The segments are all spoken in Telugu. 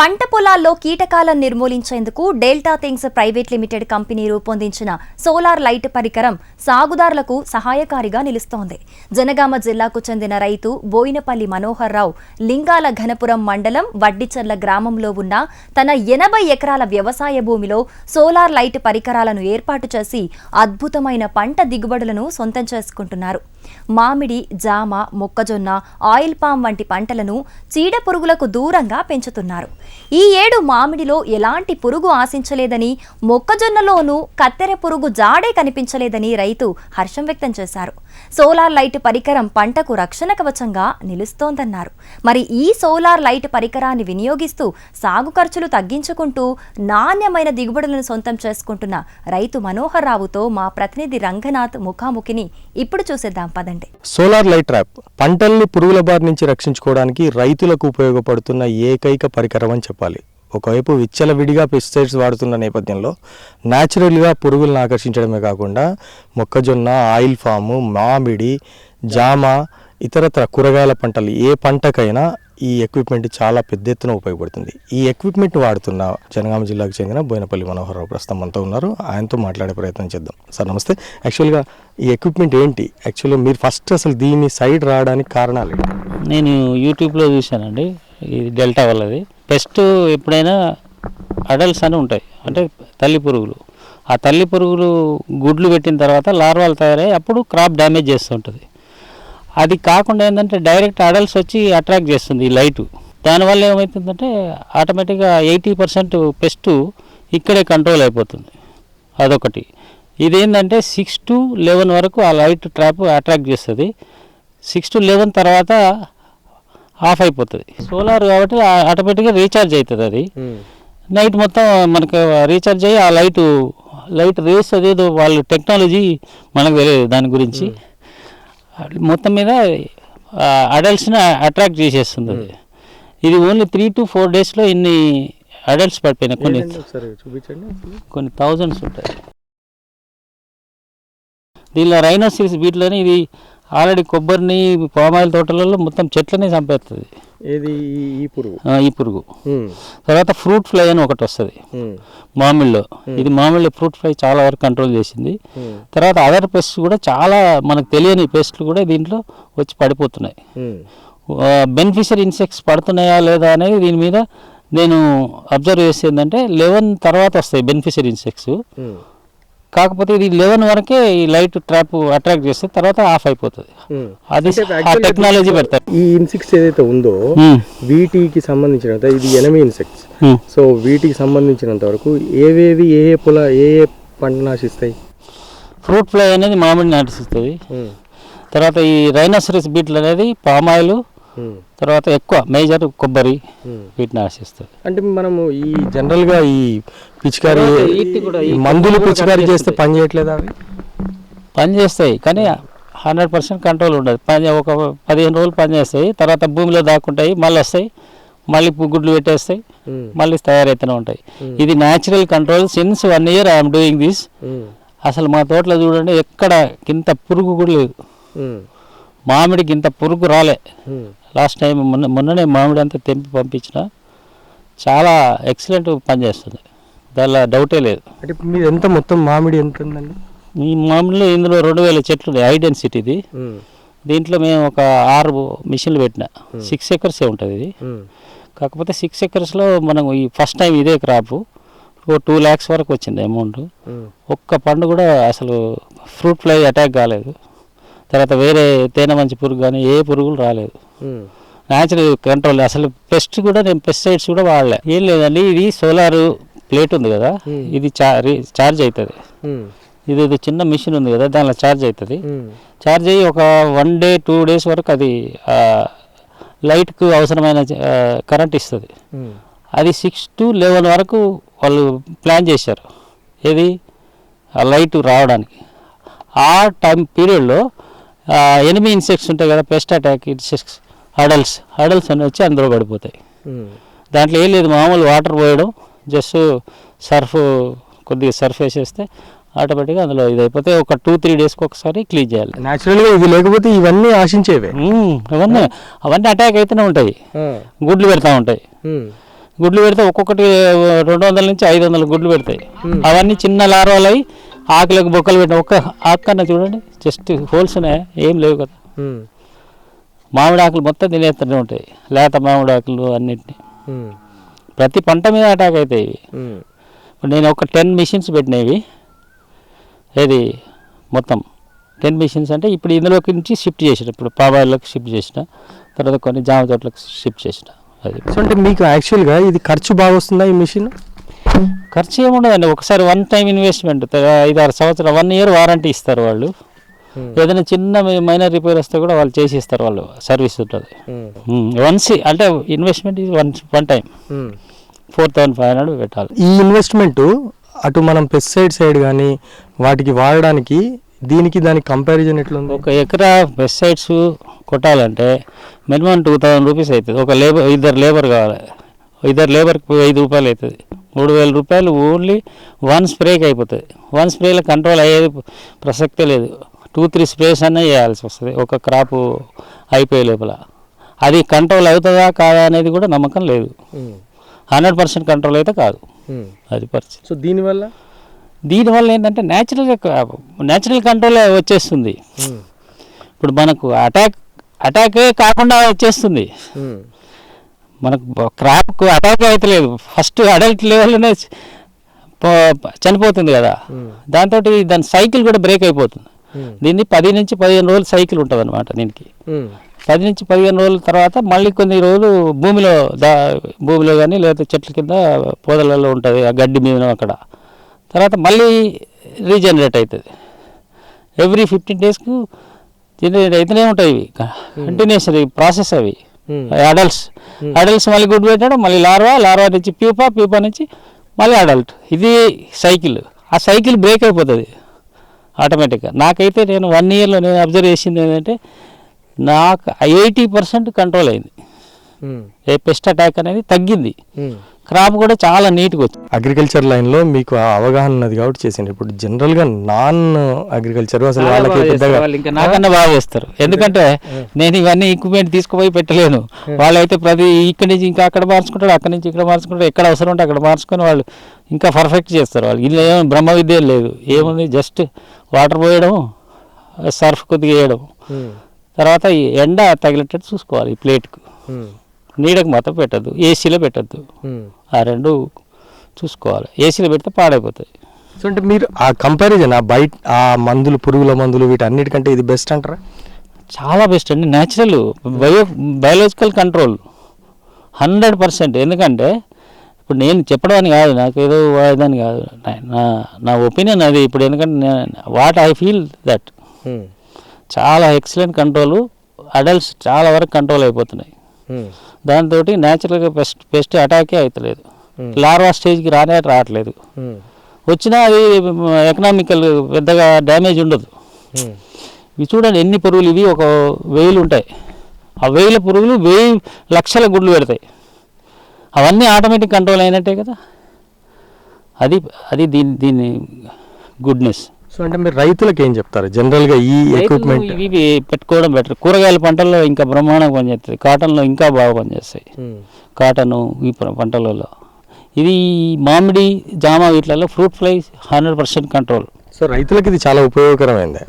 పంట పొలాల్లో కీటకాలను నిర్మూలించేందుకు Delta Things private limited company రూపొందించిన సోలార్ లైట్ పరికరం సాగుదారులకు సహాయకారిగా నిలుస్తోంది. జనగామ జిల్లాకు చెందిన రైతు బోయినపల్లి మనోహర్ రావు లింగాల ఘనపురం మండలం వడ్డిచర్ల గ్రామంలో ఉన్న తన ఎనభై ఎకరాల వ్యవసాయ భూమిలో సోలార్ లైట్ పరికరాలను ఏర్పాటు చేసి అద్భుతమైన పంట దిగుబడులను సొంతం చేసుకుంటున్నారు. మామిడి జామ మొక్కజొన్న ఆయిల్ పామ్ వంటి పంటలను చీడ పురుగులకు దూరంగా పెంచుతున్నారు. ఈ ఏడు మామిడిలో ఎలాంటి పురుగు ఆశించలేదని మొక్కజొన్నలోనూ కత్తెర పురుగు జాడే కనిపించలేదని రైతు హర్షం వ్యక్తం చేశారు. సోలార్ లైట్ పరికరం పంటకు రక్షణ కవచంగా నిలుస్తోందన్నారు. మరి ఈ సోలార్ లైట్ పరికరాన్ని వినియోగిస్తూ సాగు ఖర్చులు తగ్గించుకుంటూ నాణ్యమైన దిగుబడులను సొంతం చేసుకుంటున్న రైతు మనోహర్ రావుతో మా ప్రతినిధి రంగనాథ్ ముఖాముఖిని ఇప్పుడు చూసేద్దాం పదండి. సోలార్ లైట్ ట్రాప్ పంటల్ని పురుగుల బారి నుంచి రక్షించుకోవడానికి రైతులకు ఉపయోగపడుతున్న ఏకైక పరికరం అని చెప్పాలి. ఒకవైపు విచ్చలవిడిగా పెస్టిసైడ్స్ వాడుతున్న నేపథ్యంలో న్యాచురల్గా పురుగులను ఆకర్షించడమే కాకుండా మొక్కజొన్న ఆయిల్ ఫాము మామిడి జామ ఇతరత్ర కూరగాయల పంటలు ఏ పంటకైనా ఈ ఎక్విప్మెంట్ చాలా పెద్ద ఎత్తున ఉపయోగపడుతుంది. ఈ ఎక్విప్మెంట్ వాడుతున్న జనగామ జిల్లాకు చెందిన బోయినపల్లి మనోహర్ రావు ప్రస్తుతం మనతో ఉన్నారు. ఆయనతో మాట్లాడే ప్రయత్నం చేద్దాం. సార్ నమస్తే. యాక్చువల్గా ఈ ఎక్విప్మెంట్ ఏంటి? యాక్చువల్గా మీరు ఫస్ట్ అసలు దీని సైడ్ రావడానికి కారణాలు నేను యూట్యూబ్లో చూశానండి. ఈ డెల్టా వల్లది. పెస్ట్ ఎప్పుడైనా అడల్ట్స్ అని ఉంటాయి. అంటే తల్లి పురుగులు. ఆ తల్లి పురుగులు గుడ్లు పెట్టిన తర్వాత లార్వాలు తయారై అప్పుడు క్రాప్ డ్యామేజ్ చేస్తుంటుంది అది కాకుండా ఏంటంటే డైరెక్ట్ అడల్ట్స్ వచ్చి అట్రాక్ట్ చేస్తుంది ఈ లైటు దానివల్ల ఏమవుతుందంటే ఆటోమేటిక్గా ఎయిటీ పర్సెంట్ పెస్ట్ ఇక్కడే కంట్రోల్ అయిపోతుంది. అదొకటి. ఇదేంటంటే సిక్స్ టు లెవెన్ వరకు ఆ లైట్ ట్రాప్ అట్రాక్ట్ చేస్తుంది. సిక్స్ టు లెవెన్ తర్వాత ఆఫ్ అయిపోతుంది. సోలార్ కాబట్టి ఆటోమేటిక్గా రీఛార్జ్ అవుతుంది అది. నైట్ మొత్తం మనకు రీఛార్జ్ అయ్యి ఆ లైట్ లైట్ రేస్ అదేదో వాళ్ళు టెక్నాలజీ మనకు తెలియదు దాని గురించి. మొత్తం మీద అడల్ట్స్ని అట్రాక్ట్ చేసేస్తుంది అది. ఇది ఓన్లీ త్రీ టు ఫోర్ డేస్లో ఇన్ని అడల్ట్స్ పడిపోయినాయి. కొన్ని కొన్ని థౌజండ్స్ ఉంటాయి. దీనిలో రైనోసిస్ వీటిలోని ఇది ఆల్రెడీ కొబ్బరిని పామాయిల్ తోటలలో మొత్తం చెట్లనే చంపేస్తుంది ఏది? ఈ పురుగు? ఈ పురుగు. తర్వాత ఫ్రూట్ ఫ్లై అని ఒకటి వస్తుంది. మామిడిలో ఇది మామిడిలో ఫ్రూట్ ఫ్లై చాలా వరకు కంట్రోల్ చేసింది. తర్వాత అదర్ పెస్ట్ కూడా చాలా మనకు తెలియని పెస్ట్లు కూడా దీంట్లో వచ్చి పడిపోతున్నాయి. బెనిఫిషియర్ ఇన్సెక్ట్స్ పడుతున్నాయా లేదా అనేది దీని మీద నేను అబ్జర్వ్ చేసి ఏంటంటే లెవెన్ తర్వాత వస్తాయి బెనిఫిషియర్ ఇన్సెక్ట్స్. కాకపోతే ఇది లెవెన్ వరకే ఈ లైట్ ట్రాప్ అట్రాక్ట్ చేస్తే తర్వాత ఆఫ్ అయిపోతుంది. అది టెక్నాలజీ పెడతారు. ఈ ఇన్సెక్ట్స్ ఏదైతే ఉందో వీటికి సంబంధించినంత ఇది ఎనమి ఇన్సెక్ట్స్. సో వీటికి సంబంధించినంత వరకు ఏవేవి ఏ ఏ పొల ఏ ఏ పంట నాశిస్తాయి? ఫ్రూట్ ఫ్లై అనేది మామిడి నాటిస్తుంది. తర్వాత ఈ రైనోసరస్ బీట్లు అనేది పామాయిల్ తర్వాత ఎక్కువ మేజర్ కొబ్బరి వీటిని ఆశిస్తుంది అంటే మనము ఈ జనరల్గా ఈ పిచికారి మందులు పిచికారి చేస్తే. పని చేయట్లేదా అవి? పని చేస్తాయి కానీ హండ్రెడ్ పర్సెంట్ కంట్రోల్ ఉండదు. పని ఒక పదిహేను రోజులు పని చేస్తాయి తర్వాత భూమిలో దాక్కుంటాయి మళ్ళీ వస్తాయి మళ్ళీ గుడ్లు పెట్టేస్తాయి మళ్ళీ తయారైతూనే ఉంటాయి. ఇది natural control since one year I'm doing this అసలు మా తోటలో చూడండి ఎక్కడ కింత పురుగు కూడా లేదు. మామిడికి ఇంత పురుగు రాలే. లాస్ట్ టైం మొన్న మొన్ననే మామిడి అంతా తెంపి పంపించిన చాలా ఎక్సలెంట్ పనిచేస్తుంది దానిలో డౌటే లేదు. అంటే మీరు ఎంత మొత్తం మామిడి ఎంత ఉందండి? ఈ మామిడిలో ఇందులో రెండు వేల చెట్లు ఉన్నాయి హై డెన్సిటీది దీంట్లో మేము ఒక ఆరు మిషన్లు పెట్టిన. సిక్స్ ఎకర్సే ఉంటుంది ఇది. కాకపోతే సిక్స్ ఎకర్స్లో మనం ఈ ఫస్ట్ టైం ఇదే క్రాప్ ఓ టూ ల్యాక్స్ వరకు వచ్చింది అమౌంట్ ఒక్క పండు కూడా అసలు ఫ్రూట్ ఫ్లై అటాక్ కాలేదు. తర్వాత వేరే తేనె మంచి పురుగు కానీ ఏ పురుగులు రాలేదు. న్యాచురల్ కంట్రోల్ అసలు పెస్ట్ కూడా నేను పెస్టిసైడ్స్ కూడా వాడలే. ఏం లేదండి ఇది సోలార్ ప్లేట్ ఉంది కదా ఇది చార్జ్ అవుతుంది ఇది ఇది చిన్న మిషన్ ఉంది కదా దానిలో ఛార్జ్ అవుతుంది ఛార్జ్ అయ్యి ఒక వన్ డే టూ డేస్ వరకు అది లైట్కు అవసరమైన కరెంట్ ఇస్తుంది. అది సిక్స్ టు లెవెన్ వరకు వాళ్ళు ప్లాన్ చేశారు. ఏది? ఆ లైట్ రావడానికి. ఆ టైం పీరియడ్లో ఎనిమి ఇన్సెక్ట్స్ ఉంటాయి కదా pest attack insects huddles huddles అని వచ్చి అందులో పడిపోతాయి. దాంట్లో ఏం లేదు మామూలు వాటర్ పోయడం జస్ట్ సర్ఫ్ కొద్దిగా సర్ఫ్ వేసేస్తే ఆటోమేటిక్గా అందులో ఇది అయిపోతే ఒక టూ త్రీ డేస్కి ఒకసారి క్లీన్ చేయాలి. న్యాచురల్గా ఇది లేకపోతే ఇవన్నీ ఆశించేవే. అవన్నీ అవన్నీ అటాక్ అయితేనే ఉంటాయి. గుడ్లు పెడతా ఉంటాయి. గుడ్లు పెడితే ఒక్కొక్కటి రెండు వందల నుంచి ఐదు వందల గుడ్లు పెడతాయి. అవన్నీ చిన్న లార్వాలు అయి ఆకులకు బొక్కలు పెట్టిన ఒక్క ఆకన్నా చూడండి జస్ట్ హోల్స్ ఉన్నాయి ఏం లేవు కదా. మామిడి ఆకులు మొత్తం తినేస్తూనే ఉంటాయి లేత మామిడి ఆకులు అన్నిటిని. ప్రతి పంట మీద అటాక్ అవుతాయి ఇవి. నేను ఒక టెన్ మిషన్స్ పెట్టినవి ఏది? మొత్తం. టెన్ మిషన్స్ అంటే ఇప్పుడు ఇందులోకి నుంచి షిఫ్ట్ చేసిన ఇప్పుడు పాబాయిల్లోకి షిఫ్ట్ చేసిన తర్వాత కొన్ని జామ తోటలకు షిఫ్ట్ చేసిన. అది. అంటే మీకు యాక్చువల్గా ఇది ఖర్చు బాగా వస్తుందా ఈ మిషన్ ఖర్చు ఏముండదండి. ఒకసారి వన్ టైం ఇన్వెస్ట్మెంట్ ఐదు ఆరు సంవత్సరాలు వన్ ఇయర్ వారంటీ ఇస్తారు వాళ్ళు. ఏదైనా చిన్న మైనర్ రిపేర్ వస్తే కూడా వాళ్ళు చేసి ఇస్తారు వాళ్ళు సర్వీస్ ఉంటుంది. వన్స్ అంటే ఇన్వెస్ట్మెంట్ ఇది one one time four thousand five hundred పెట్టాలి. ఈ ఇన్వెస్ట్మెంట్ అటు మనం పెస్టిసైడ్ సైడ్ కానీ వాటికి వాడడానికి దీనికి దానికి కంపారిజన్ ఎట్లుంది? ఒక ఎకరా పెస్టిసైడ్స్ కొట్టాలంటే మినిమం టూ థౌసండ్ రూపీస్ అవుతుంది ఒక లేబర్ ఇద్దరు లేబర్ కావాలి. ఇద్దరు లేబర్కి ఐదు రూపాయలు అవుతుంది. మూడు వేల రూపాయలు ఓన్లీ వన్ స్ప్రేకి అయిపోతుంది. వన్ స్ప్రేలో కంట్రోల్ అయ్యేది ప్రసక్తే లేదు. టూ త్రీ స్ప్రేస్ అన్న చేయాల్సి వస్తుంది. ఒక క్రాప్ అయిపోయే లోపల. అది కంట్రోల్ అవుతుందా కాదా అనేది కూడా నమ్మకం లేదు. హండ్రెడ్ పర్సెంట్ కంట్రోల్ అయితే కాదు. అది పరిస్థితి. సో దీనివల్ల దీనివల్ల ఏంటంటే న్యాచురల్గా న్యాచురల్ కంట్రోల్ వచ్చేస్తుంది. ఇప్పుడు మనకు అటాక్ అటాకే కాకుండా వచ్చేస్తుంది. మనకు క్రాప్కు అటాక్ అవుతలేదు ఫస్ట్ అడల్ట్ లెవెల్లోనే చనిపోతుంది కదా. దాంతో దాని సైకిల్ కూడా బ్రేక్ అయిపోతుంది. దీన్ని పది నుంచి పదిహేను రోజులు సైకిల్ ఉంటుంది అనమాట దీనికి పది నుంచి పదిహేను రోజుల తర్వాత మళ్ళీ కొన్ని రోజులు భూమిలో దా భూమిలో కానీ లేకపోతే చెట్ల కింద పొదలలో ఉంటుంది ఆ గడ్డి మీద అక్కడ. తర్వాత మళ్ళీ రీజనరేట్ అవుతుంది ఎవ్రీ ఫిఫ్టీన్ డేస్కు జనరేట్ అయితేనే ఉంటాయి ఇవి. కంటిన్యూస్ ప్రాసెస్ అవి. Adults Hmm. అడల్ట్స్ మళ్ళీ గుడ్డు పెట్టాడు మళ్ళీ లార్వా లార్వా నుంచి ప్యూపా ప్యూపా నుంచి మళ్ళీ అడల్ట్ ఇది సైకిల్ ఆ సైకిల్ బ్రేక్ అయిపోతుంది. ఆటోమేటిక్గా నాకైతే నేను వన్ ఇయర్లో నేను అబ్జర్వ్ చేసింది ఏంటంటే నాకు ఎయిటీ పర్సెంట్ కంట్రోల్ అయింది. ఏ పెస్ట్ అటాక్ అనేది తగ్గింది. క్రాప్ కూడా చాలా నీట్గా వచ్చింది. అగ్రికల్చర్ లైన్లో మీకు ఆ అవగాహన ఉన్నది కాబట్టి చేసింది ఇప్పుడు జనరల్గా నాన్ అగ్రికల్చర్ అసలు వాళ్ళకి ఇంకా నాకన్నా బాగా చేస్తారు. ఎందుకంటే నేను ఇవన్నీ ఈక్విప్మెంట్ తీసుకుపోయి పెట్టలేను. వాళ్ళైతే ప్రతి ఇక్కడి నుంచి ఇంకా అక్కడ మార్చుకుంటాడు అక్కడి నుంచి ఇక్కడ మార్చుకుంటాడు ఎక్కడ అవసరం ఉంటే అక్కడ మార్చుకొని వాళ్ళు ఇంకా పర్ఫెక్ట్ చేస్తారు వాళ్ళు. ఇలా ఏమో బ్రహ్మ విద్య లేదు. ఏముంది? జస్ట్ వాటర్ పోయడం సర్ఫ్ కొద్దిగా వేయడం తర్వాత ఈ ఎండ తగిలేటట్టు చూసుకోవాలి ఈ ప్లేట్కు నీడకు మాత్రం పెట్టద్దు ఏసీలో పెట్టద్దు. ఆ రెండు చూసుకోవాలి. ఏసీలో పెడితే పాడైపోతాయి. సో అంటే మీరు ఆ కంపారిజన్ ఆ బయట ఆ మందులు పురుగుల మందులు వీటన్నిటికంటే ఇది బెస్ట్ అంటారా? చాలా బెస్ట్ అండి. Natural bio biological control hundred percent ఎందుకంటే ఇప్పుడు నేను చెప్పడం అని కాదు నాకు ఏదో వాడదని కాదు. నా- నా నా ఒపీనియన్ అది. ఇప్పుడు ఎందుకంటే వాట్ ఐ ఫీల్ దట్ చాలా ఎక్సలెంట్ కంట్రోల్ అడల్ట్స్ చాలా వరకు కంట్రోల్ అయిపోతున్నాయి. దాంతో న్యాచురల్గా పెస్ట్ పెస్ట్ అటాకే అవుతలేదు లార్వా స్టేజ్కి రానే రావట్లేదు. వచ్చినా అది ఎకనామికల్ పెద్దగా డ్యామేజ్ ఉండదు. ఇవి చూడండి ఎన్ని పురుగులు ఇవి ఒక వెయ్యిలు ఉంటాయి. ఆ వేల పురుగులు వెయ్యి లక్షల గుడ్లు పెడతాయి. అవన్నీ ఆటోమేటిక్ కంట్రోల్ అయినట్టే కదా? అది అది దీని దీని గుడ్నెస్ సో అంటే మీరు రైతులకు ఏం చెప్తారు? జనరల్గా ఈ ఎక్విప్మెంట్ ఇవి పెట్టుకోవడం బెటర్ కూరగాయల పంటల్లో ఇంకా బ్రహ్మాండంగా పనిచేస్తుంది కాటన్లో ఇంకా బాగా పనిచేస్తాయి. కాటను ఈ పంటలలో. ఇది మామిడి జామ వీటిలలో fruit fly hundred percent control so రైతులకు ఇది చాలా ఉపయోగకరమైంది.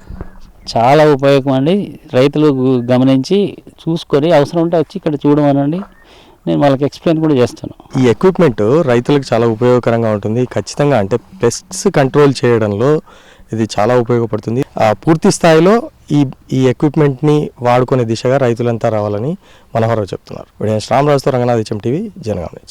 చాలా ఉపయోగం అండి. రైతులు గమనించి చూసుకొని అవసరం ఉంటే వచ్చి ఇక్కడ చూడమనండి. నేను వాళ్ళకి ఎక్స్ప్లెయిన్ కూడా చేస్తాను. ఈ ఎక్విప్మెంట్ రైతులకు చాలా ఉపయోగకరంగా ఉంటుంది. ఖచ్చితంగా అంటే పెస్ట్స్ కంట్రోల్ చేయడంలో ఇది చాలా ఉపయోగపడుతుంది. పూర్తి స్థాయిలో ఈ ఈ ఎక్విప్మెంట్ని వాడుకునే దిశగా రైతులంతా రావాలని మనోహరరావు చెప్తున్నారు. శ్రామరాజుతో రంగనాథ్ హెచ్ఎం టీవీ జనగాం నుంచి.